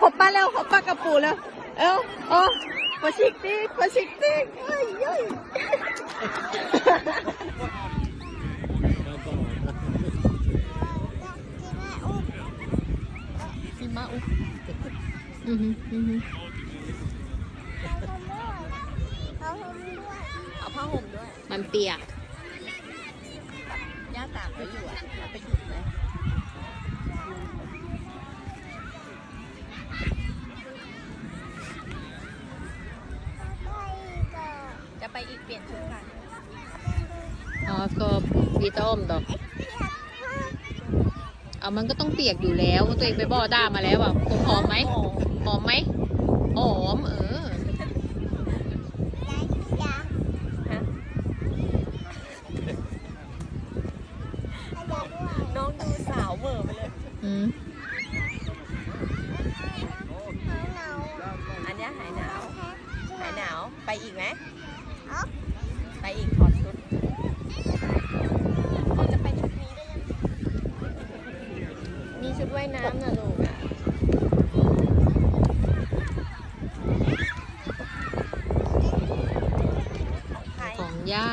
ขบป้าเร็วขบป้ากับปู่แล้วเอ้าเอ้ามาชิกดิมาชิกดิเอ้ยเอ้ยหิมะอุ๊บอือหืออือหือเอาผ้าห่มด้วย มันเปียกย่าตากไว้อยู่อะเอาไปหยิบไหม ไปอีกเปลี่ยนชุดกันอ๋อก็วีต้มดอกเอามันก็ต้องเปียกอยู่แล้ว ตัวเองไปบ่อด้ามาแล้วอะคงหอมไหมหอมไหมหอมเออน้องดูสาวเหม่อไปเลยอืมอันเนี้ยหายหนาว หายหนาว ไปอีกไหม ไปอีกถอดชุดเขาจะไปชุดนี้ได้ยังมีชุดว่ายน้ำนะลูกอะของย่า